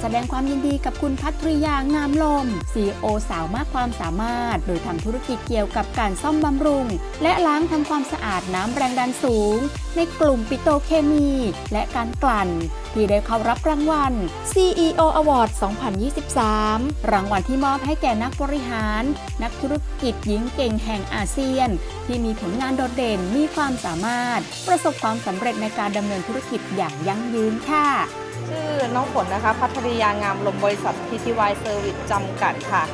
แสดงความยินดีกับคุณพัทริยางามลม CEO สาวมากความสามารถ โดยทำธุรกิจเกี่ยวกับการซ่อมบำรุง และล้างทำความสะอาดน้ำแรงดันสูง ในกลุ่มปิโตเคมี และการกลั่น ที่ได้เข้ารับรางวัล CEO Award 2023 รางวัลที่มอบให้แก่นักบริหาร นักธุรกิจหญิงเก่งแห่งอาเซียน ที่มีผลงานโดดเด่นมีความสามารถ ประสบความสำเร็จในการดำเนินธุรกิจอย่างยั่งยืนค่ะ ชื่อน้องฝนนะคะ พัทริยางามลมบริษัท PTY Service จำกัดค่ะ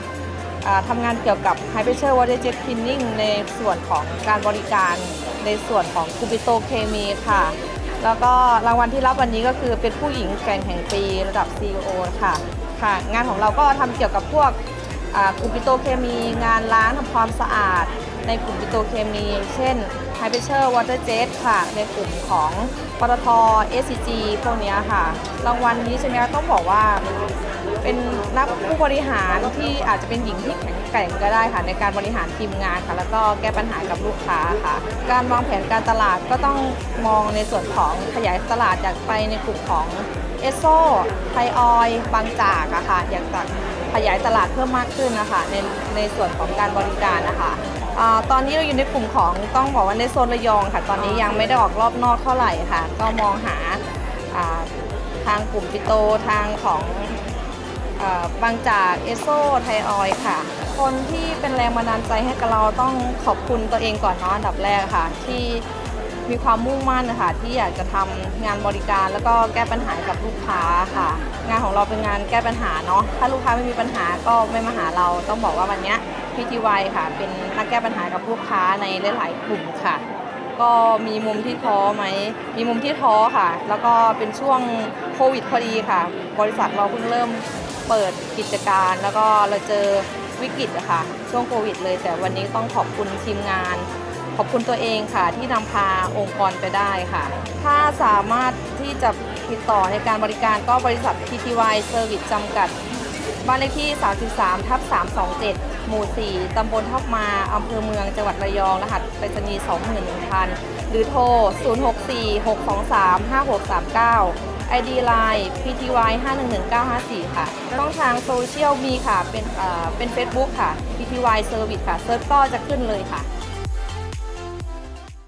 ทำงานเกี่ยวกับ High Pressure Water Jet Cleaning ในส่วนของการบริการในส่วนของคูปิโตเคมีค่ะ แล้วก็รางวัลที่รับวันนี้ก็คือเป็นผู้หญิงแกร่งแห่งปีระดับ CEO ค่ะค่ะ งานของเราก็ทำเกี่ยวกับพวกกลุ่มปิโตเคมี งานล้างทำความสะอาด ในกลุ่มปิโตรเคมี เช่น High Pressure Water Jet ค่ะ ในกลุ่มของปตท SCG พวกนี้ค่ะ รางวัลนี้ใช่ไหมต้องบอกว่าเป็นนักผู้บริหารที่อาจจะเป็นหญิงที่แข็งแกร่งก็ได้ค่ะ ในการบริหารทีมงานค่ะ แล้วก็แก้ปัญหากับลูกค้าค่ะ การวางแผนการตลาดก็ต้องมองในส่วนของขยายตลาดอยากไปในกลุ่มของเอสโซไทออยบางจากอะค่ะอยากจะ ขยายตลาดเพิ่มมากขึ้นนะคะในในส่วนของการบริการนะคะอาตอนนี้เราอยู่ในกลุ่มของต้องบอกว่าในโซนระยองค่ะ ตอนนี้ยังไม่ได้ออกรอบนอกเท่าไหร่ค่ะ ก็มองหาอ่าทางกลุ่มปิโตทางของอ่อบางจากเอสโซไทออยค่ะ คนที่เป็นแรงบันดาลใจให้กับเราต้องขอบคุณตัวเองก่อนเนาะอันดับแรกค่ะ ที่ มีความมุ่งมั่นนะคะที่อยากจะทำงานบริการแล้วก็แก้ปัญหากับลูกค้าค่ะ งานของเราเป็นงานแก้ปัญหาเนาะถ้าลูกค้าไม่มีปัญหาก็ไม่มาหาเรา ต้องบอกว่าวันนี้พีทีวค่ะ เป็นนักแก้ปัญหากับลูกค้าในหลาย ๆ กลุ่มค่ะ ก็มีมุมที่ท้อไหมมีมุมที่ท้อค่ะ แล้วก็เป็นช่วงโควิดพอดีค่ะ บริษัทเราเพิ่งเริ่มเปิดกิจการ แล้วก็เราเจอวิกฤตอะค่ะช่วงโควิดเลย แต่วันนี้ต้องขอบคุณทีมงาน ขอบคุณตัวเองค่ะ ที่นำพาองค์กรไปได้ค่ะ ถ้าสามารถที่จะติดต่อในการบริการก็บริษัท PTY Service จำกัด บ้านเลขที่ 33 ทับ 327 หมู่ 4 ตำบลทับมา อำเภอเมือง จังหวัดระยอง รหัสไปรษณีย์21,000 หรือโทร 064-623-5639 ID Line PTY 511954 ค่ะ ช่องทางโซเชียลมีค่ะ เป็นเอ่อเป็น Facebook ค่ะ PTY Service ค่ะ เซิร์ชก็จะขึ้นเลยค่ะ